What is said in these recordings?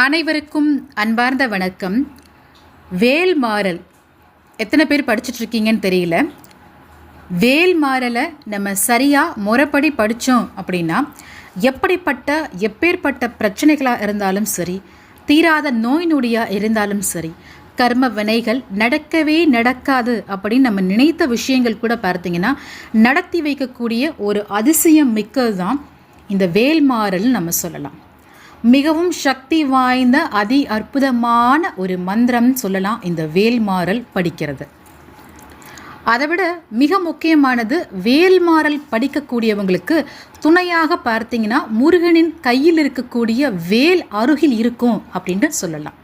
அனைவருக்கும் அன்பார்ந்த வணக்கம். வேல்மாறல் எத்தனை பேர் படிச்சுட்ருக்கீங்கன்னு தெரியல. வேல்மாறலை நம்ம சரியாக முறைப்படி படித்தோம் அப்படின்னா எப்படிப்பட்ட எப்பேற்பட்ட பிரச்சனைகளாக இருந்தாலும் சரி தீராத நோய் நொடியாக இருந்தாலும் சரி கர்ம வினைகள் நடக்கவே நடக்காது அப்படின்னு நம்ம நினைத்த விஷயங்கள் கூட பார்த்தீங்கன்னா நடத்தி வைக்கக்கூடிய ஒரு அதிசயம் மிக்கது தான் இந்த வேல்மாறல் நம்ம சொல்லலாம். மிகவும் சக்தி வாய்ந்த அதி அற்புதமான ஒரு மந்திரம் சொல்லலாம். இந்த வேல்மாறல் படிக்கிறது. அதை விட மிக முக்கியமானது வேல்மாறல் படிக்கக்கூடியவங்களுக்கு துணையாக பார்த்தீங்கன்னா முருகனின் கையில் இருக்கக்கூடிய வேல் அருகில் இருக்கும் அப்படின்ட்டு சொல்லலாம்.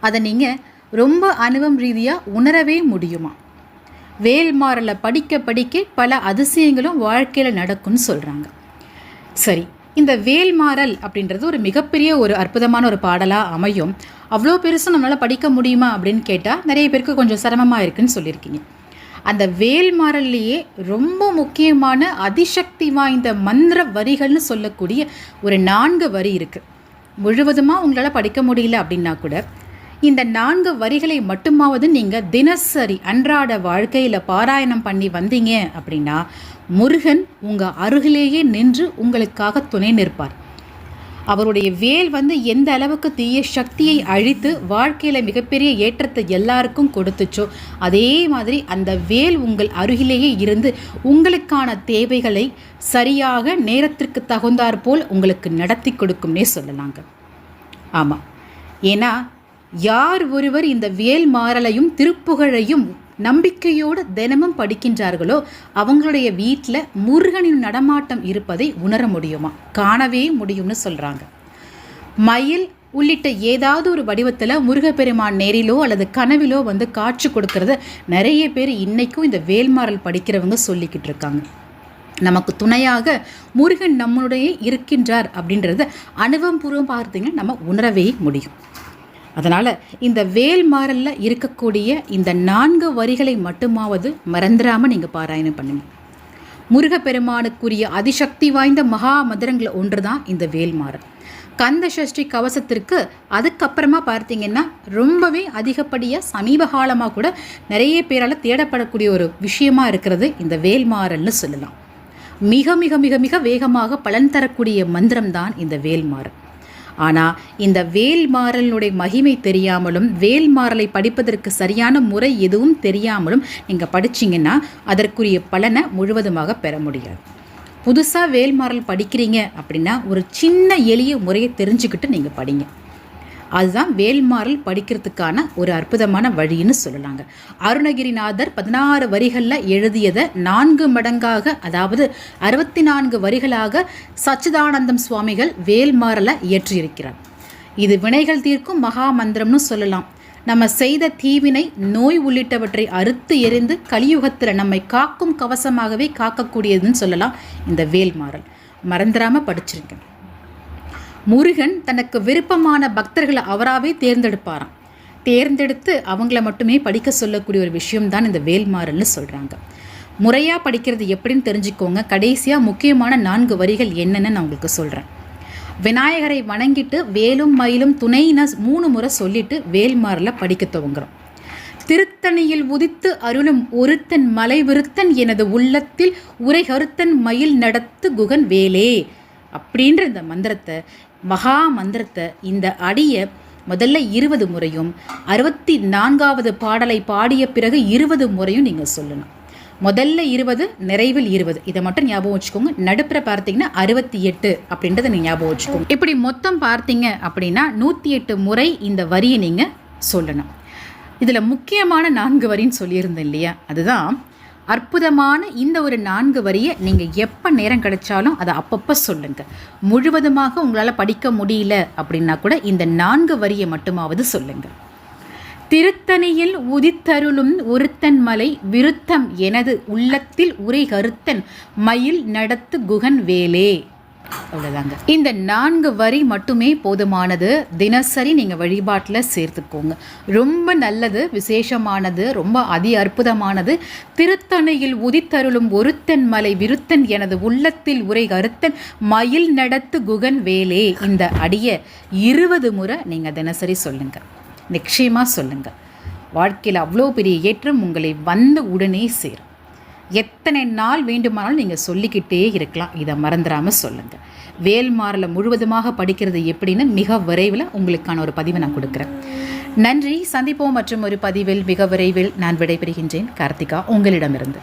அதை நீங்கள் ரொம்ப அனுபவம் ரீதியாக உணரவே முடியுமா? வேல்மாறலை படிக்க படிக்க பல அதிசயங்களும் வாழ்க்கையில் நடக்கும்னு சொல்கிறாங்க சரி இந்த வேல்மாறல் அப்படின்றது ஒரு மிகப்பெரிய ஒரு அற்புதமான ஒரு பாடலாக அமையும். அவ்வளோ பெருசும் நம்மளால் படிக்க முடியுமா அப்படின்னு கேட்டால் நிறைய பேருக்கு கொஞ்சம் சிரமமாக இருக்குன்னு சொல்லியிருக்கீங்க. அந்த வேல்மாறல்லையே ரொம்ப முக்கியமான அதிசக்தி வாய்ந்த மந்திர வரிகள்னு சொல்லக்கூடிய ஒரு நான்கு வரி இருக்குது முழுவதுமாக உங்களால் படிக்க முடியல அப்படின்னா கூட இந்த நான்கு வரிகளை மட்டுமாவது நீங்கள் தினசரி அன்றாட வாழ்க்கையில் பாராயணம் பண்ணி வந்தீங்க அப்படின்னா முருகன் உங்கள் அருகிலேயே நின்று உங்களுக்காக துணை நிற்பார். அவருடைய வேல் வந்து எந்த அளவுக்கு தீய சக்தியை அழித்து வாழ்க்கையில் மிகப்பெரிய ஏற்றத்தை எல்லாருக்கும் கொடுத்துச்சோ அதே மாதிரி அந்த வேல் உங்கள் அருகிலேயே இருந்து உங்களுக்கான தேவைகளை சரியாக நேரத்திற்கு தகுந்தாற்போல் உங்களுக்கு நடத்தி கொடுக்கும்னே சொல்லலாங்க. ஆமாம் ஏன்னா யார் ஒருவர் இந்த வேல் மாறலையும் திருப்புகழையும் நம்பிக்கையோடு தினமும் படிக்கின்றார்களோ அவங்களுடைய வீட்டில் முருகனின் நடமாட்டம் இருப்பதை உணர முடியுமா? காணவே முடியும்னு சொல்கிறாங்க மயில் உள்ளிட்ட ஏதாவது ஒரு வடிவத்தில் முருகப்பெருமான் நேரிலோ அல்லது கனவிலோ வந்து காட்சி கொடுக்கறத நிறைய பேர் இன்றைக்கும் இந்த வேல்மாறல் படிக்கிறவங்க சொல்லிக்கிட்டு இருக்காங்க. நமக்கு துணையாக முருகன் நம்மளுடைய இருக்கின்றார் அப்படின்றத அனுபவபூர்வம் பார்த்தீங்கன்னா நம்ம உணரவே முடியும். அதனால் இந்த வேல் மாறலில் இருக்கக்கூடிய இந்த நான்கு வரிகளை மட்டுமாவது மறந்துடாமல் நீங்கள் பாராயணம் பண்ணுங்கள் முருகப்பெருமானுக்குரிய அதிசக்தி வாய்ந்த மகா மந்திரங்களில் ஒன்று தான் இந்த வேல்மாறல் கந்த சஷ்டி கவசத்திற்கு அதுக்கப்புறமா பார்த்தீங்கன்னா ரொம்பவே அதிகப்படியாக சமீப காலமாக கூட நிறைய பேரால் தேடப்படக்கூடிய ஒரு விஷயமா இருக்கிறது இந்த வேல்மாறல்னு சொல்லலாம். மிக மிக மிக மிக வேகமாக பலன் தரக்கூடிய மந்திரம் தான் இந்த வேல்மாறல் ஆனால் இந்த வேல்மாறலினுடைய மகிமை தெரியாமலும் வேல்மாறலை படிப்பதற்கு சரியான முறை எதுவும் தெரியாமலும் நீங்கள் படிச்சிங்கன்னா அதற்குரிய பலனை முழுவதுமாக பெற முடியாது. புதுசாக வேல்மாறல் படிக்கிறீங்க அப்படின்னா ஒரு சின்ன எளிய முறையை தெரிஞ்சுக்கிட்டு நீங்கள் படிங்க. அதுதான் வேல்மாறல் படிக்கிறதுக்கான ஒரு அற்புதமான வழின்னு சொல்லலாங்க. அருணகிரிநாதர் பதினாறு வரிகளில் எழுதியதை நான்கு மடங்காக அதாவது அறுபத்தி நான்கு வரிகளாக சச்சிதானந்தம் சுவாமிகள் வேல்மாறலை இயற்றியிருக்கிறார். இது வினைகள் தீர்க்கும் மகா மந்திரம்னு சொல்லலாம். நம்ம செய்த தீவினை நோய் உள்ளிட்டவற்றை அறுத்து எரிந்து கலியுகத்தில் நம்மை காக்கும் கவசமாகவே காக்கக்கூடியதுன்னு சொல்லலாம் இந்த வேல்மாறல். மறந்துடாமல் படிச்சிருக்கேன் முருகன் தனக்கு விருப்பமான பக்தர்களை அவராகவே தேர்ந்தெடுப்பாராம். தேர்ந்தெடுத்து அவங்கள மட்டுமே படிக்க சொல்லக்கூடிய ஒரு விஷயம்தான் இந்த வேல்மாறல்னு சொல்கிறாங்க முறையாக படிக்கிறது எப்படின்னு தெரிஞ்சுக்கோங்க. கடைசியாக முக்கியமான நான்கு வரிகள் என்னென்னு நான் உங்களுக்கு சொல்கிறேன் விநாயகரை வணங்கிட்டு வேலும் மயிலும் துணையின மூணு முறை சொல்லிட்டு வேல்மாறல படிக்க துவங்குறோம். திருத்தணியில் உதித்து அருளும் ஒருத்தன் மலை விருத்தன் எனது உள்ளத்தில் உரை கருத்தன் மயில் நடத்து குகன் வேலே அப்படின்ற இந்த மந்திரத்தை மகா மந்திரத்தை இந்த அடியை முதல்ல இருபது முறையும் அறுபத்தி நான்காவது பாடலை பாடிய பிறகு இருபது முறையும் நீங்கள் சொல்லணும். முதல்ல இருபது நிறைவில் இருபது. இதை மட்டும் ஞாபகம் வச்சுக்கோங்க. நடுப்புற பார்த்தீங்கன்னா அறுபத்தி எட்டு அப்படின்றத நீங்கள் ஞாபகம் வச்சுக்கோங்க. இப்படி மொத்தம் பார்த்தீங்க அப்படின்னா நூற்றி எட்டு முறை இந்த வரியை நீங்கள் சொல்லணும். இதில் முக்கியமான நான்கு வரின்னு சொல்லியிருந்தேன் இல்லையா? அதுதான் அற்புதமான இந்த ஒரு நான்கு வரியை நீங்கள் எப்போ நேரம் கிடைச்சாலும் அதை அப்பப்போ சொல்லுங்கள் முழுவதுமாக உங்களால் படிக்க முடியல அப்படின்னா கூட இந்த நான்கு வரியை மட்டுமாவது சொல்லுங்கள் திருத்தணியில் உதித்தருளும் ஒருத்தன் மலை விருத்தம் எனது உள்ளத்தில் உரை கருத்தன் மயில் நடத்து குகன் வேலே. அவ்வளோதாங்க இந்த நான்கு வரி மட்டுமே போதுமானது. தினசரி நீங்கள் வழிபாட்டில் சேர்த்துக்கோங்க. ரொம்ப நல்லது விசேஷமானது ரொம்ப அதி அற்புதமானது. திருத்தணையில் உதித்தருளும் ஒருத்தன் மலை விருத்தன் எனது உள்ளத்தில் உரை கருத்தன் மயில் நடத்து குகன் வேலே. இந்த அடியை இருபது முறை நீங்கள் தினசரி சொல்லுங்கள் நிச்சயமாக சொல்லுங்கள் வாழ்க்கையில் அவ்வளோ பெரிய ஏற்றம் உங்களை வந்த உடனே சேரும். எத்தனை நாள் வேண்டுமானாலும் நீங்கள் சொல்லிக்கிட்டே இருக்கலாம். இதை மறந்துடாமல் சொல்லுங்கள் வேல்மாரில் முழுவதுமாக படிக்கிறது எப்படின்னு மிக விரைவில் உங்களுக்கான ஒரு பதிவை நான் கொடுக்குறேன். நன்றி. சந்திப்போம் மற்றும் ஒரு பதிவில் மிக விரைவில் நான் விடைபெறுகின்றேன். கார்த்திகா உங்களிடமிருந்து.